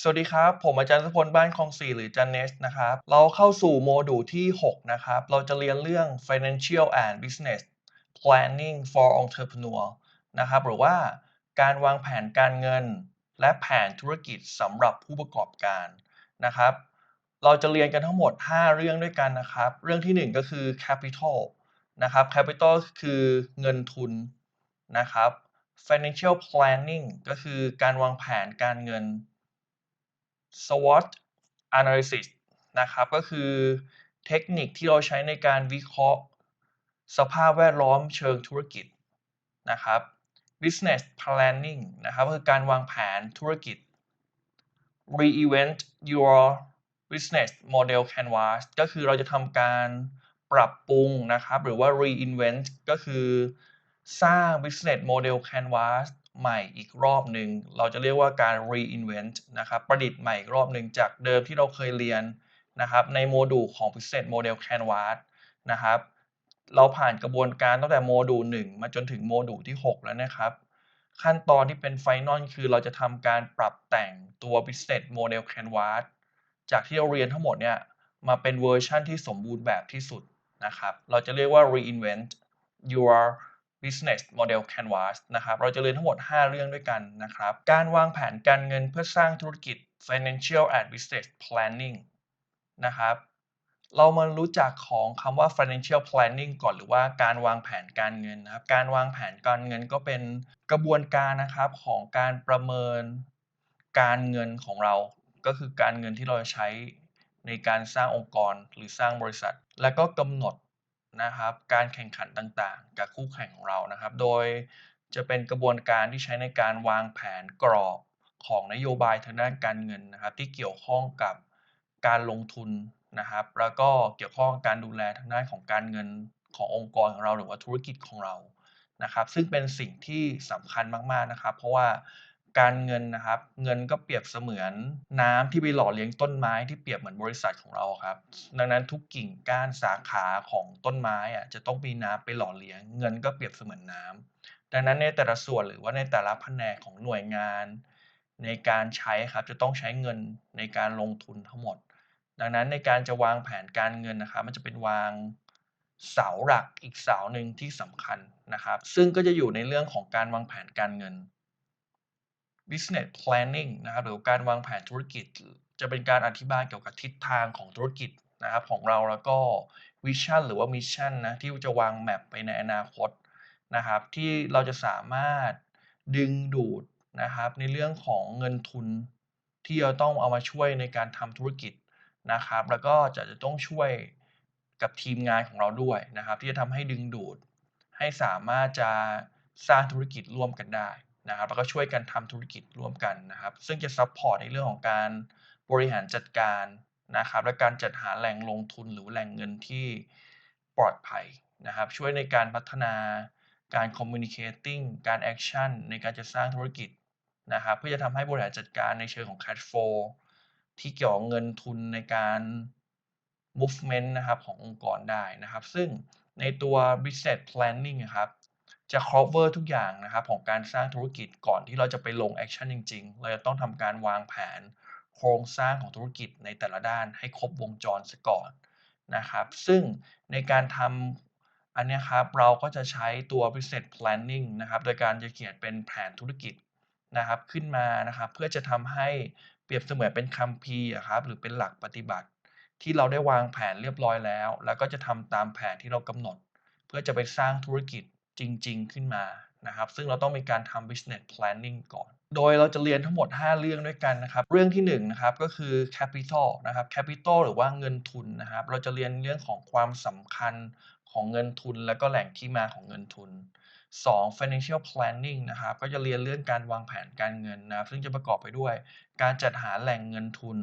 สวัสดีครับ ผมอาจารย์สุพลบ้านคลองสี่หรือจารย์เนสนะครับ เราเข้าสู่โมดูลที่ 6 นะครับ เราจะเรียนเรื่อง financial and business planning for entrepreneur นะครับ หรือว่าการวางแผนการเงิน และแผนธุรกิจสำหรับผู้ประกอบการนะครับ เราจะเรียนกันทั้งหมด 5 เรื่องด้วยกันนะครับ เรื่องที่ 1 ก็คือ capital นะครับ capital คือเงินทุนนะครับ financial planning ก็คือการวางแผนการเงิน SWOT analysis นะครับก็คือเทคนิคที่เราใช้ในการวิเคราะห์ สภาพแวดล้อมเชิงธุรกิจนะครับ business planning นะครับก็คือการวางแผนธุรกิจ reinvent your business model canvas ก็คือเราจะทำการปรับปรุงนะครับ หรือว่า reinvent ก็คือสร้าง business model canvas ใหม่อีกรอบหนึ่งเราจะเรียกว่าการ reinvent นะครับประดิษฐ์ใหม่อีกรอบหนึ่งจากเดิมที่เราเคยเรียนนะครับในโมดูลของ business model canvas นะครับเราผ่านกระบวนการตั้งแต่โมดูล1มาจนถึงโมดูลที่ 6 แล้วนะครับ ขั้นตอนที่เป็นไฟนอลคือเราจะทำการปรับแต่งตัว business model canvas จากที่เราเรียนทั้งหมดเนี่ยมาเป็นเวอร์ชันที่สมบูรณ์แบบที่สุดนะครับ เราจะเรียกว่า reinvent your business model canvas นะครับเราจะเรียนทั้งหมด 5 เรื่องด้วยกันนะครับ การวางแผนการเงินเพื่อสร้างธุรกิจ financial and business planning นะครับ เรามารู้จักของคำว่า financial planning ก่อนหรือว่าการวางแผนการเงินนะครับ การวางแผนการเงินก็เป็นกระบวนการนะครับของการประเมินการเงินของเรา ก็คือการเงินที่เราจะใช้ในการสร้างองค์กรหรือสร้างบริษัท และก็กำหนด นะครับ การแข่งขันต่างๆ กับคู่แข่งของเรานะครับ โดยจะเป็นกระบวนการที่ใช้ในการวางแผนกรอบของนโยบายทางด้านการเงินนะครับ ที่เกี่ยวข้องกับการลงทุนนะครับ แล้วก็เกี่ยวข้องกับการดูแลทางด้านของการเงินขององค์กรของเราหรือว่าธุรกิจของเรานะครับ ซึ่งเป็นสิ่งที่สำคัญมากๆนะครับ เพราะว่า การเงินนะครับ เงินก็เปรียบเสมือนน้ำที่ไปหล่อเลี้ยงต้นไม้ที่เปรียบเหมือนบริษัทของเราครับ ดังนั้นทุกกิ่งก้านสาขาของต้นไม้อะจะต้องมีน้ำไปหล่อเลี้ยง เงินก็เปรียบเสมือนน้ำดังนั้นในแต่ละส่วนหรือว่าในแต่ละแผนกของหน่วยงาน ในการใช้ครับจะต้องใช้เงินในการลงทุนทั้งหมด ดังนั้นในการจะวางแผนการเงินนะครับมันจะเป็นวางเสาหลักอีกเสาหนึ่งที่สำคัญนะครับ ซึ่งก็จะอยู่ในเรื่องของการวางแผนการเงิน business planning นะครับหรือการวางแผนธุรกิจ จะเป็นการอธิบายเกี่ยวกับทิศทางของธุรกิจนะครับของเราแล้วก็วิชั่นหรือว่ามิชชั่นนะที่จะวางแมปไปในอนาคตนะครับที่เราจะสามารถดึงดูดนะครับในเรื่องของเงินทุนที่เราต้องเอามาช่วยในการทำธุรกิจนะครับ แล้วก็จะจะต้องช่วยกับทีมงานของเราด้วยนะครับ ที่จะทำให้ดึงดูด ให้สามารถจะสร้างธุรกิจร่วมกันได้ นะครับแล้วก็ช่วยกันทำธุรกิจร่วมกันนะครับ ซึ่งจะซัพพอร์ตในเรื่องของการบริหารจัดการนะครับ และการจัดหาแหล่งลงทุนหรือแหล่งเงินที่ปลอดภัยนะครับ ช่วยในการพัฒนาการ communicating การ action ในการจะสร้างธุรกิจนะครับ เพื่อจะทำให้บริหารจัดการในเชิงของ cash flow ที่เกี่ยวกับเงินทุนในการ movement นะครับขององค์กรได้นะครับ ซึ่งในตัว business planning นะครับ จะ cover ทุกอย่างนะครับของการสร้างธุรกิจก่อนที่เราจะไปลง action จริง ๆ เราจะต้องทำการวางแผนโครงสร้างของธุรกิจในแต่ละด้านให้ครบวงจรซะก่อนนะครับ ซึ่งในการทำอันนี้ครับเราก็จะใช้ตัว business planning นะครับ โดยการจะเขียนเป็นแผนธุรกิจนะครับขึ้นมานะครับ เพื่อจะทำให้เปรียบเสมือนเป็นคัมภีร์อะครับหรือเป็นหลักปฏิบัติ ที่เราได้วางแผนเรียบร้อยแล้ว แล้วก็จะทำตามแผนที่เรากำหนด เพื่อจะไปสร้างธุรกิจ จริง ๆ ขึ้นมานะครับซึ่งเราต้องมีการทำ business planning ก่อน โดยเราจะเรียนทั้งหมด 5 เรื่องด้วยกันนะครับ เรื่องที่1นงนะครับก็คือ capital นะครับ capital หรือว่าเงินทุนนะครับ เราจะเรียนเรื่องของความสำคัญของเงินทุน และก็แหล่งที่มาของเงินทุน 2. financial planning นะครับ ก็จะเรียนเรื่องการวางแผนการเงินนะซึ่งจะประกอบไปด้วย การจัดหาแหล่งเงินทุน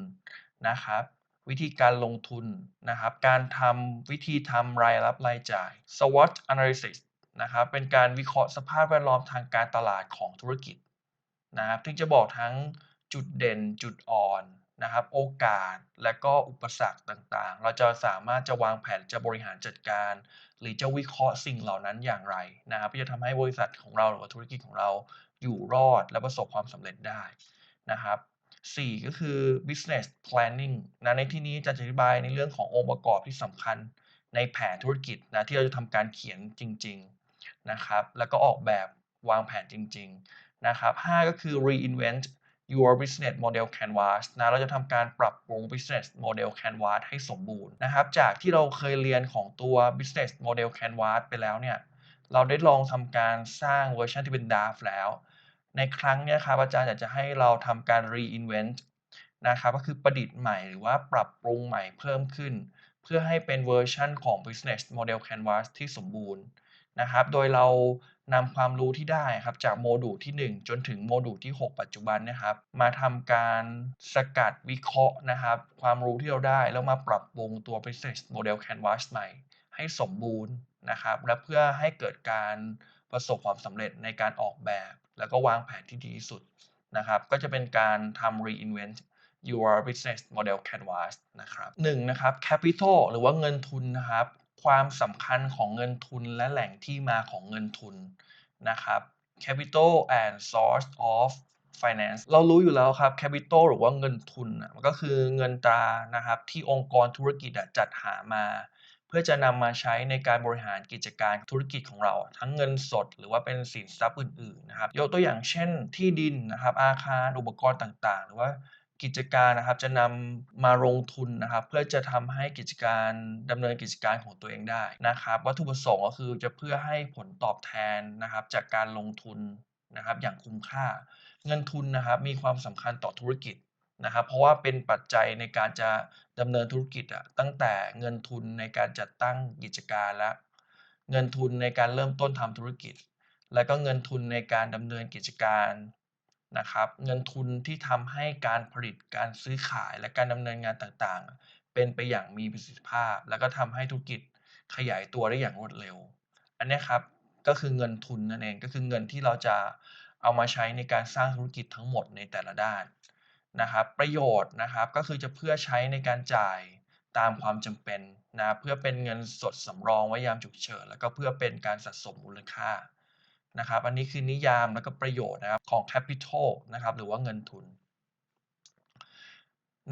นะครับวิธีการลงทุนนะครับ การทำวิธีทำรายรับรายจ่าย SWOT analysis นะครับเป็นการวิเคราะห์สภาพแวดล้อมทางการตลาดของธุรกิจนะครับที่จะบอกทั้งจุดเด่นจุดอ่อนนะครับโอกาสและก็อุปสรรคต่างๆ เราจะสามารถจะวางแผนจะบริหารจัดการ หรือจะวิเคราะห์สิ่งเหล่านั้นอย่างไรนะครับที่จะทำให้บริษัทของเราหรือว่าธุรกิจของเราอยู่รอดและประสบความสำเร็จได้นะครับ 4 ก็คือ business planning นะในที่นี้จะอธิบายในเรื่องขององค์ประกอบที่สำคัญในแผนธุรกิจนะที่เราจะทำการเขียนจริง ๆ นะครับแล้วก็ออกแบบวางแผนจริงๆนะครับ5ก็คือ reinvent your business model canvas นะเราจะทำการปรับปรุง business model canvas ให้สมบูรณ์นะครับจากที่เราเคยเรียนของตัว business model canvas ไปแล้วเนี่ยเราได้ลองทำการสร้างเวอร์ชันที่เป็น draft แล้ว ในครั้งนี้ครับอาจารย์อยากจะให้เราทำการ reinvent นะครับก็คือประดิษฐ์ใหม่หรือว่าปรับปรุงใหม่เพิ่มขึ้น เพื่อให้เป็นเวอร์ชันของ business model canvas ที่สมบูรณ์ นะครับ โดยเรานำความรู้ที่ได้ครับจากโมดูลที่ 1 จนถึงโมดูลที่ 6 ปัจจุบันนะครับ มาทำการสกัดวิเคราะห์นะครับ ความรู้ที่เราได้แล้วมาปรับปรุงตัว business model canvas ใหม่ ให้สมบูรณ์นะครับ และเพื่อให้เกิดการประสบความสำเร็จในการออกแบบ แล้วก็วางแผนที่ดีที่สุดนะครับ ก็จะเป็นการทำ reinvent your business model canvas นะครับหนึ่งนะครับ capital หรือว่าเงินทุนนะครับ ความสำคัญของเงินทุนและแหล่งที่มาของเงินทุนนะครับ capital and source of finance เรารู้อยู่แล้วครับ capital หรือว่าเงินทุนน่ะมันก็คือเงินตรานะครับที่องค์กรธุรกิจจัดหามา เพื่อจะนำมาใช้ในการบริหารกิจการธุรกิจของเรา ทั้งเงินสดหรือว่าเป็นสินทรัพย์อื่นๆนะครับ ยกตัวอย่างเช่นที่ดินนะครับอาคารอุปกรณ์ต่างๆ หรือว่า กิจการนะครับจะนำมาลงทุนนะครับเพื่อจะทำให้กิจการดำเนินกิจการของตัวเองได้นะครับ วัตถุประสงค์ก็คือจะเพื่อให้ผลตอบแทนนะครับจากการลงทุนนะครับอย่างคุ้มค่า เงินทุนนะครับมีความสำคัญต่อธุรกิจนะครับเพราะว่าเป็นปัจจัยในการจะดำเนินธุรกิจอะตั้งแต่เงินทุนในการจัดตั้งกิจการและ เงินทุนในการเริ่มต้นทำธุรกิจ และก็เงินทุนในการดำเนินกิจการ นะครับเงินทุนที่ทำให้การผลิตการซื้อขายและการดำเนินงานต่างๆ เป็นไปอย่างมีประสิทธิภาพ แล้วก็ทำให้ธุรกิจขยายตัวได้อย่างรวดเร็ว อันนี้ครับก็คือเงินทุนนั่นเองก็คือเงินที่เราจะเอามาใช้ในการสร้างธุรกิจทั้งหมดในแต่ละด้านนะครับประโยชน์นะครับก็คือจะเพื่อใช้ในการจ่ายตามความจำเป็นนะเพื่อเป็นเงินสดสำรองไว้ยามฉุกเฉินแล้วก็เพื่อเป็นการสะสมมูลค่า นะครับ อันนี้คือนิยามแล้วก็ประโยชน์นะครับของ capital นะครับหรือว่าเงินทุน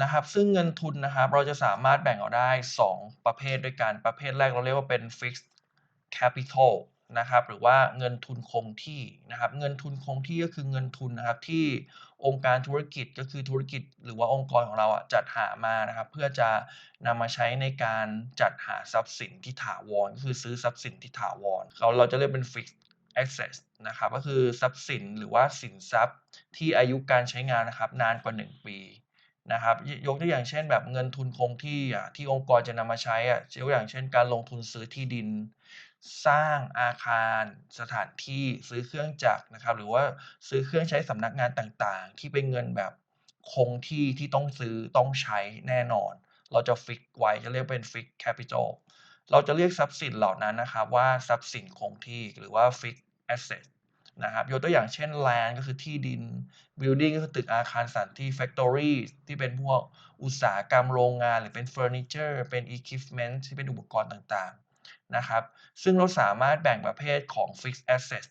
นะครับซึ่งเงินทุนนะครับเราจะสามารถแบ่งออกได้ 2 ประเภทด้วยกันประเภทแรกเราเรียกว่าเป็น fixed capital นะครับหรือว่าเงินทุนคงที่นะครับเงินทุนคงที่ก็คือเงินทุนนะครับที่องค์การธุรกิจก็คือธุรกิจ หรือว่าองค์กรของเราอะจัดหามานะครับเพื่อจะนำมาใช้ในการจัดหาทรัพย์สินที่ถาวรก็คือซื้อทรัพย์สินที่ถาวรเราเราจะเรียกเป็น fixed access นะครับก็คือทรัพย์สินหรือว่าสินทรัพย์ที่อายุการใช้งานนะครับนานกว่า 1 ปีนะครับยกตัวอย่างเช่นแบบเงินทุนคงที่ที่องค์กรจะนำมาใช้อะยกตัวอย่างเช่น การลงทุนซื้อที่ดิน สร้างอาคาร สถานที่ซื้อเครื่องจักรนะครับ หรือว่าซื้อเครื่องใช้สำนักงานต่างๆ ที่เป็นเงินแบบคงที่ที่ต้องซื้อต้องใช้แน่นอน เราจะฟิกไว้จะเรียกเป็นฟิกแคปิตอล เราจะเรียกทรัพย์สินเหล่านั้นนะครับว่าทรัพย์สินคงที่หรือว่าฟิกแอสเซทนะครับยกตัวอย่างเช่น land ก็คือที่ดิน building ก็คือตึกอาคารสถานที่ factory ที่เป็นพวกอุตสาหกรรมโรงงาน หรือเป็น furniture เป็น equipment ที่เป็นอุปกรณ์ต่างๆนะครับซึ่งเราสามารถแบ่งประเภทของ fixed asset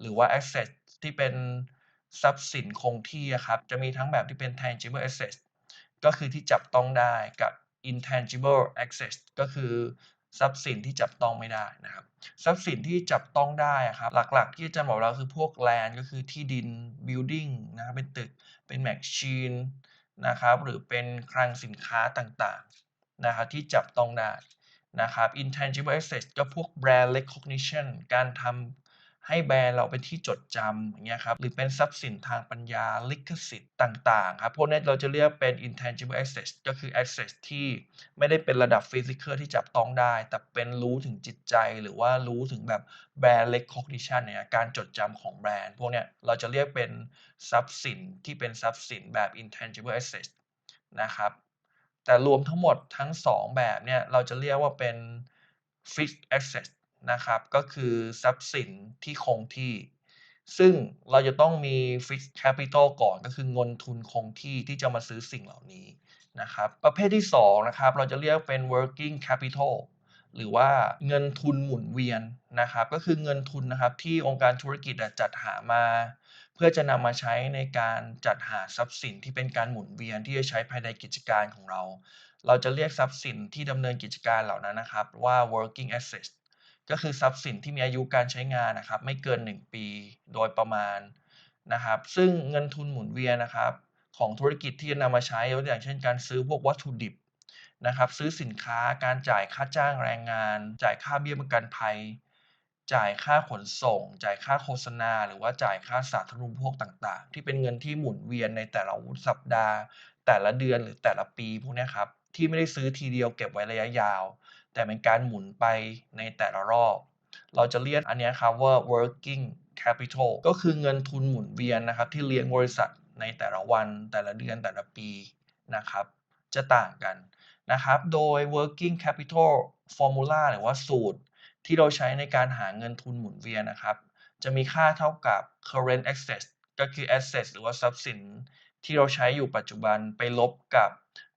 หรือว่า asset ที่เป็นทรัพย์สินคงที่ครับจะมีทั้งแบบที่เป็น tangible asset ก็คือที่จับต้องได้กับ intangible asset ก็คือ ทรัพย์สินที่จับต้องไม่ได้นะครับทรัพย์สินที่จับต้องได้ครับหลักๆ ที่อาจารย์บอกเราคือพวกแลนก็คือที่ดินบิลดิ้งนะครับเป็นตึกเป็นแมชชีนนะครับหรือเป็นคลังสินค้าต่างๆนะครับที่จับต้องได้นะครับ intangible assets ก็พวก brand recognition การทำ ให้แบรนด์เราเป็นที่จดจำอย่างเงี้ยครับหรือเป็นทรัพย์สินทางปัญญาลิขสิทธิ์ต่างๆครับพวกนี้เราจะเรียกเป็น intangible assets ก็คือ assets ที่ไม่ได้เป็นระดับ physical ที่จับต้องได้ แต่เป็นรู้ถึงจิตใจหรือว่ารู้ถึงแบบ brand recognition เนี่ยการจดจำของแบรนด์พวกนี้เราจะเรียกเป็นทรัพย์สินที่เป็นทรัพย์สินแบบ intangible assets นะครับแต่รวมทั้งหมดทั้ง 2 แบบเนี่ยเราจะเรียกว่าเป็น fixed assets นะครับ ก็คือทรัพย์สินที่คงที่ ซึ่งเราจะต้องมี fixed capital ก่อนก็คือเงินทุนคงที่ที่จะมาซื้อสิ่งเหล่านี้นะครับ ประเภทที่2นะครับ เราจะเรียกเป็น working capital หรือว่าเงินทุนหมุนเวียนนะครับ ก็คือเงินทุนนะครับที่องค์การธุรกิจจัดหามา เพื่อจะนำมาใช้ในการจัดหาทรัพย์สินที่เป็นการหมุนเวียนที่จะใช้ภายในกิจการของเรา เราจะเรียกทรัพย์สินที่ดำเนินกิจการเหล่านั้นนะครับว่า working assets ก็คือทรัพย์สินที่มีอายุการใช้งานนะครับ ไม่เกิน 1 ปีโดยประมาณนะครับ ซึ่งเงินทุนหมุนเวียนนะครับ ของธุรกิจที่จะนำมาใช้ยกตัวอย่างเช่น การซื้อพวกวัตถุดิบนะครับ ซื้อสินค้าการจ่ายค่าจ้างแรงงาน จ่ายค่าเบี้ยประกันภัย จ่ายค่าขนส่ง จ่ายค่าโฆษณา หรือว่าจ่ายค่าสาธารณูปโภคต่างๆ ที่เป็นเงินที่หมุนเวียนในแต่ละสัปดาห์ แต่ละเดือนหรือแต่ละปีพวกนี้ครับที่ไม่ได้ซื้อทีเดียวเก็บไว้ระยะยาว แต่เป็นการหมุนไปในแต่ละรอบ เราจะเรียกอันนี้ครับว่า working capital ก็คือเงินทุนหมุนเวียนนะครับที่เลี้ยงบริษัทในแต่ละวัน แต่ละเดือนแต่ละปีนะครับ จะต่างกันนะครับ โดย working capital formula หรือว่าสูตรที่เราใช้ในการหาเงินทุนหมุนเวียนนะครับ จะมีค่าเท่ากับ current assets ก็คือ assets หรือว่าทรัพย์สินที่เราใช้อยู่ปัจจุบันไปลบกับ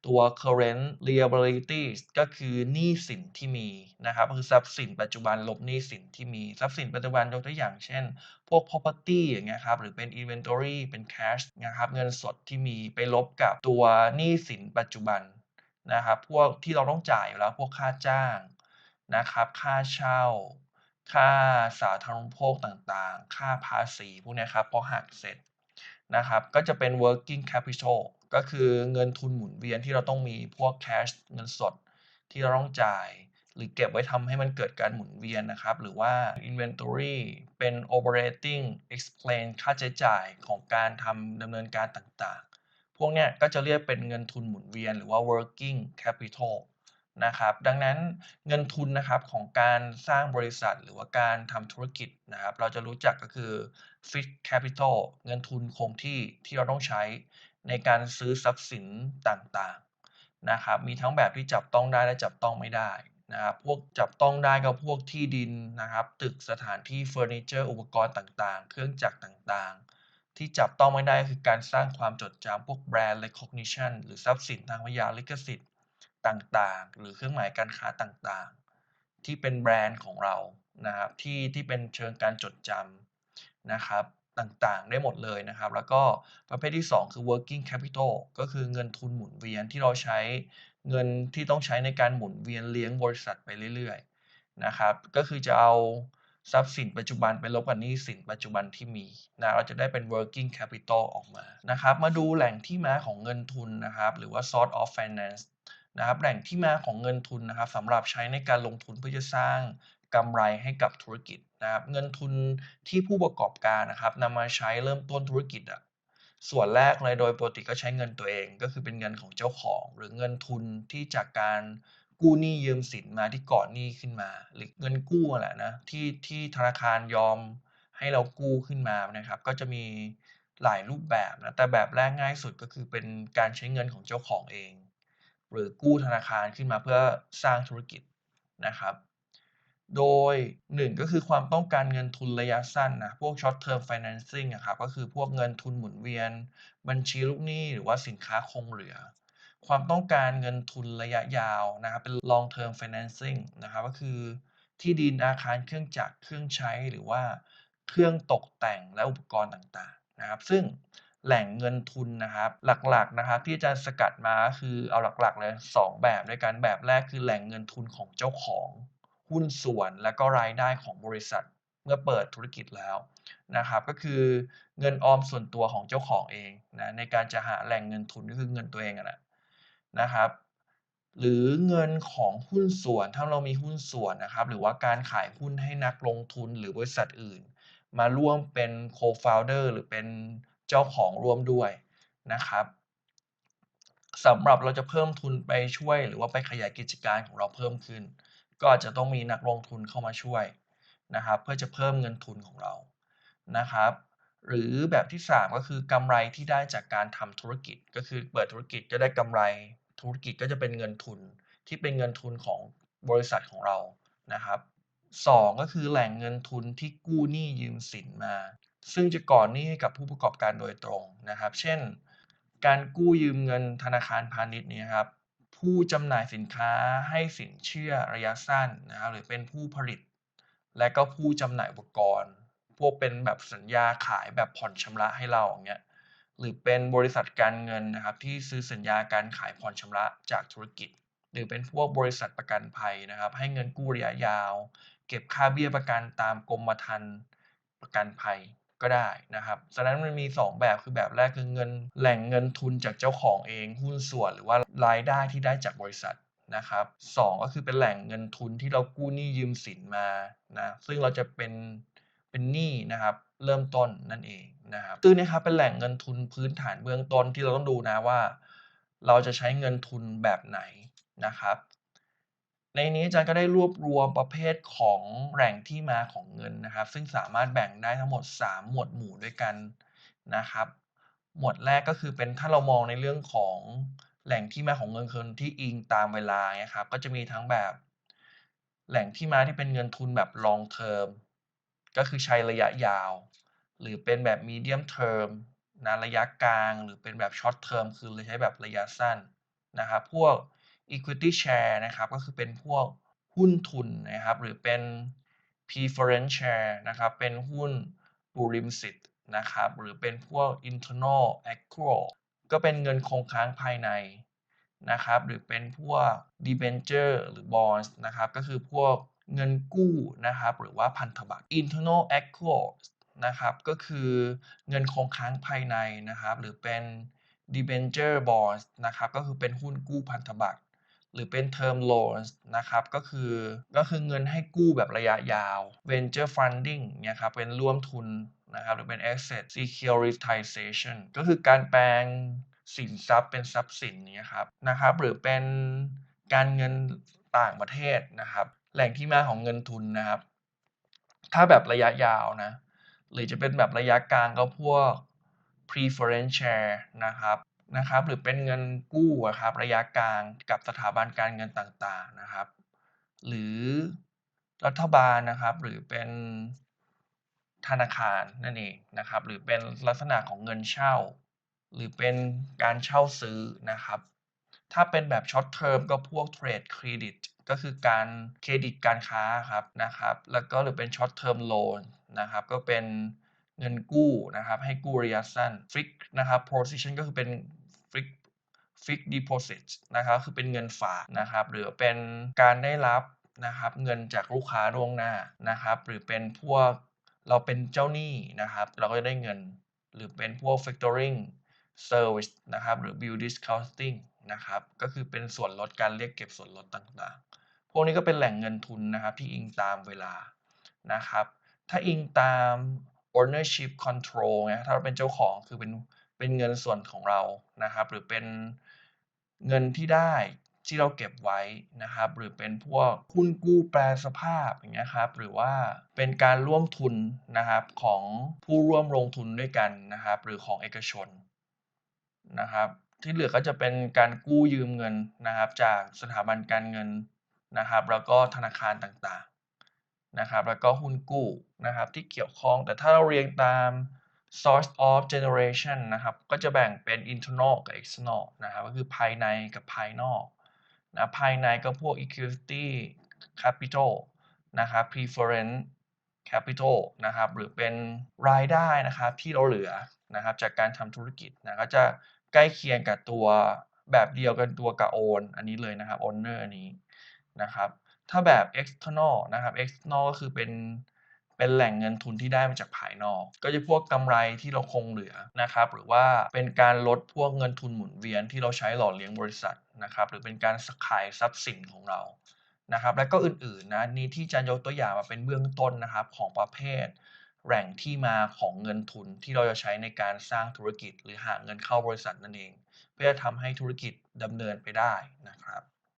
ตัว current liabilities ก็คือหนี้สินที่มีนะครับคือทรัพย์สินปัจจุบันลบหนี้สินที่มีทรัพย์สินปัจจุบันยกตัวอย่างเช่น พวก property อย่างเงี้ยครับหรือเป็น inventory เป็น cash นะครับเงินสดที่มีไปลบกับตัวหนี้สินปัจจุบันนะครับพวกที่เราต้องจ่ายอยู่แล้วพวกค่าจ้างนะครับค่าเช่า ค่าสาธารณูปโภคต่างๆ ค่าภาษีพวกนี้ครับพอหักเสร็จ นะครับก็จะเป็น working capital ก็คือเงินทุนหมุนเวียนที่เราต้องมีพวก cash เงินสดที่เราต้องจ่าย หรือเก็บไว้ทำให้มันเกิดการหมุนเวียนนะครับ หรือว่า inventory เป็น operating explain ค่าใช้จ่ายของการทำดำเนินการต่างๆ พวกเนี้ยก็จะเรียกเป็นเงินทุนหมุนเวียนหรือว่า working capital นะครับดังนั้นเงินทุนนะครับของการสร้างบริษัทหรือว่าการทำธุรกิจนะครับ เราจะรู้จักก็คือ fixed capital เงินทุนคงที่ที่เราต้องใช้ในการซื้อทรัพย์สินต่างๆนะครับมีทั้งแบบที่จับต้องได้และจับต้องไม่ได้นะครับพวกจับต้องได้ก็พวกที่ดินนะครับตึกสถานที่เฟอร์นิเจอร์อุปกรณ์ต่างๆ เครื่องจักรต่างๆ ที่จับต้องไม่ได้คือการสร้างความจดจำพวกแบรนด์ recognition หรือทรัพย์สินทางวิทยาลิขสิทธิ์ต่างๆ หรือเครื่องหมายการค้าต่างๆ ที่เป็นแบรนด์ของเรานะครับที่ที่เป็นเชิงการจดจำ นะครับต่างๆ ได้หมดเลยนะครับ แล้วก็ประเภทที่ 2 คือ working capital ก็คือเงินทุนหมุนเวียนที่เราใช้เงินที่ต้องใช้ในการหมุนเวียนเลี้ยงบริษัทไปเรื่อยๆนะครับ ก็คือจะเอาทรัพย์สินปัจจุบันไปลบกับหนี้สินปัจจุบันที่มีนะเราจะได้เป็น working capital ออกมานะครับ มาดูแหล่งที่มาของเงินทุนนะครับ หรือว่า source of finance นะครับแหล่งที่มาของเงินทุนนะครับสำหรับใช้ในการลงทุนเพื่อจะสร้าง กำไรให้กับธุรกิจนะครับเงินทุนที่ผู้ประกอบการนะครับนำมาใช้เริ่มต้นธุรกิจอะส่วนแรกเลยโดยปกติก็ใช้เงินตัวเอง ก็คือเป็นเงินของเจ้าของ หรือเงินทุนที่จากการกู้หนี้ยืมสินมาที่ก่อนหนี้ขึ้นมา หรือเงินกู้แหละนะที่ที่ธนาคารยอมให้เรากู้ขึ้นมานะครับ ก็จะมีหลายรูปแบบนะแต่แบบแรกง่ายสุดก็คือเป็นการใช้เงินของเจ้าของเอง หรือกู้ธนาคารขึ้นมาเพื่อสร้างธุรกิจนะครับ โดย 1 ก็คือความต้องการเงินทุนระยะสั้นนะ พวก short term financing นะครับก็คือพวกเงินทุนหมุนเวียน บัญชีลูกหนี้หรือว่าสินค้าคงเหลือ ความต้องการเงินทุนระยะยาวนะครับเป็น long term financing นะครับก็คือ ที่ดินอาคารเครื่องจักรเครื่องใช้หรือว่าเครื่องตกแต่งและอุปกรณ์ต่างๆนะครับ ซึ่งแหล่งเงินทุนนะครับ หลักๆนะครับที่จะสกัดมาคือเอาหลักๆเลย 2 แบบด้วยกันแบบแรกคือแหล่งเงินทุนของเจ้าของ หุ้นส่วนและก็รายได้ของบริษัทเมื่อเปิดธุรกิจแล้วนะครับ ก็คือเงินออมส่วนตัวของเจ้าของเองนะในการจะหาแหล่งเงินทุนก็คือเงินตัวเองนะนะครับ หรือเงินของหุ้นส่วนถ้าเรามีหุ้นส่วนนะครับ หรือว่าการขายหุ้นให้นักลงทุนหรือบริษัทอื่น มาร่วมเป็น co-founder หรือเป็นเจ้าของร่วมด้วยนะครับสำหรับเราจะเพิ่มทุนไปช่วยหรือว่าไปขยายกิจการของเราเพิ่มขึ้น ก็อาจจะต้องมีนักลงทุนเข้ามาช่วยนะครับ เพื่อจะเพิ่มเงินทุนของเรานะครับ หรือแบบที่ 3 ก็คือกำไรที่ได้จากการทำธุรกิจ ก็คือเปิดธุรกิจก็ได้กำไร ธุรกิจก็จะเป็นเงินทุนที่เป็นเงินทุนของบริษัทของเรานะครับ 2 ก็คือแหล่งเงินทุนที่กู้หนี้ยืมสินมา ซึ่งจะก่อนหนี้ให้กับผู้ประกอบการโดยตรงนะครับ เช่น การกู้ยืมเงินธนาคารพาณิชย์นี้ครับ ผู้จำหน่ายสินค้าให้สินเชื่อระยะสั้นนะครับหรือเป็นผู้ผลิต และก็ผู้จำหน่ายอุปกรณ์ พวกเป็นแบบสัญญาขายแบบผ่อนชำระให้เราอย่างเงี้ยหรือเป็นบริษัทการเงินนะครับที่ซื้อสัญญาการขายผ่อนชำระจากธุรกิจ หรือเป็นพวกบริษัทประกันภัยนะครับ ให้เงินกู้ระยะยาว เก็บค่าเบี้ยประกันตามกรมธรรม์ประกันภัย ก็ได้นะครับฉะนั้นมันมี 2 แบบคือแบบแรกคือเงินแหล่งเงินทุนจากเจ้าของเองหุ้นส่วนหรือว่ารายได้ที่ได้จากบริษัทนะครับสองก็คือเป็นแหล่งเงินทุนที่เรากู้หนี้ยืมสินมานะซึ่งเราจะเป็นเป็นหนี้นะครับเริ่มต้นนั่นเองนะครับซึ่งนี่ครับเป็นแหล่งเงินทุนพื้นฐานเบื้องต้นที่เราต้องดูนะว่า เราจะใช้เงินทุนแบบไหนนะครับ ในนี้อาจารย์ก็ได้รวบรวมประเภทของแหล่งที่มาของเงินนะครับ ซึ่งสามารถแบ่งได้ทั้งหมด 3 หมวดหมู่ด้วยกันนะครับ หมวดแรกก็คือเป็นถ้าเรามองในเรื่องของแหล่งที่มาของเงินคืนที่อิงตามเวลานะครับ ก็จะมีทั้งแบบ แหล่งที่มาที่เป็นเงินทุนแบบ long term ก็คือใช้ระยะยาว หรือเป็นแบบ medium term นะระยะกลาง หรือเป็นแบบ short term คือใช้แบบระยะสั้นนะครับ พวก equity share นะครับก็คือเป็นพวกหุ้นทุนนะครับหรือเป็น preference share นะครับเป็นหุ้นบุริมสิทธิ์นะครับหรือเป็นพวก internal accrual ก็เป็นเงินคงค้างภายในนะครับหรือเป็นพวก debenture หรือ bonds นะครับก็คือพวกเงินกู้นะครับหรือว่าพันธบัตร internal accrual นะครับก็คือเงินคงค้างภายในนะครับหรือเป็น debenture bonds นะครับก็คือเป็นหุ้นกู้พันธบัตร หรือเป็น term loans นะครับก็คือก็คือเงินให้กู้แบบระยะยาว venture funding เนี่ยครับเป็นร่วมทุนนะครับหรือเป็น asset securitization ก็คือการแปลงสินทรัพย์เป็นทรัพย์สินเนี่ยครับนะครับหรือเป็นการเงินต่างประเทศนะครับ แหล่งที่มาของเงินทุนนะครับ ถ้าแบบระยะยาวนะหรือจะเป็นแบบระยะกลางก็พวก preference share นะครับ นะครับ หรือเป็นเงินกู้ครับระยะกลางกับสถาบันการเงินต่างๆนะครับ หรือรัฐบาลนะครับ หรือเป็นธนาคารนั่นเองนะครับ หรือเป็นลักษณะของเงินเช่า หรือเป็นการเช่าซื้อนะครับ ถ้าเป็นแบบ short term ก็พวก trade credit ก็คือการเครดิตการค้าครับนะครับ แล้วก็หรือเป็น short term loan นะครับ ก็เป็นเงินกู้นะครับ ให้กู้ระยะสั้น fix นะครับ position ก็คือเป็น fix fix deposit นะครับคือเป็นเงินฝากนะครับหรือเป็นการได้รับนะครับเงินจากลูกค้าล่วงหน้านะครับหรือเป็นพวกเราเป็นเจ้าหนี้นะครับเราก็จะได้เงินหรือเป็นพวก factoring service นะครับหรือ bill discounting นะครับก็คือเป็นส่วนลดการเรียกเก็บส่วนลดต่างๆ พวกนี้ก็เป็นแหล่งเงินทุนนะครับที่อิงตามเวลานะครับถ้าอิงตาม ownership control ไงถ้าเราเป็นเจ้าของคือเป็น เป็นเงินส่วนของเรานะครับ หรือเป็นเงินที่ได้ที่เราเก็บไว้นะครับ หรือเป็นพวกหุ้นกู้แปรสภาพอย่างเงี้ยครับ หรือว่าเป็นการร่วมทุนนะครับของผู้ร่วมลงทุนด้วยกันนะครับ หรือของเอกชนนะครับ ที่เหลือก็จะเป็นการกู้ยืมเงินนะครับ จากสถาบันการเงินนะครับ แล้วก็ธนาคารต่างๆนะครับ แล้วก็หุ้นกู้นะครับ ที่เกี่ยวข้องแต่ถ้าเราเรียงตาม source of generation นะครับก็จะแบ่งเป็น internal กับ external นะครับก็คือภายในกับภายนอกนะภายในก็พวก equity capital นะครับ preference capital นะครับหรือเป็นรายได้นะครับที่เราเหลือนะครับจากการทำธุรกิจนะก็จะใกล้เคียงกับตัวแบบเดียวกันตัวกับ own อันนี้เลยนะครับ owner อันนี้นะครับถ้าแบบ external นะครับ external ก็คือเป็น เป็นแหล่งเงินทุนที่ได้มาจากภายนอก ก็จะพวกกำไรที่เราคงเหลือนะครับหรือว่าเป็นการลดพวกเงินทุนหมุนเวียนที่เราใช้หล่อเลี้ยงบริษัทนะครับหรือเป็นการขายทรัพย์สินของเรานะครับและก็อื่นๆนะนี้ที่จะยกตัวอย่างมาเป็นเบื้องต้นนะครับของประเภท แหล่งที่มาของเงินทุนที่เราจะใช้ในการสร้างธุรกิจ หรือหาเงินเข้าบริษัทนั่นเอง เพื่อทำให้ธุรกิจดำเนินไปได้นะครับ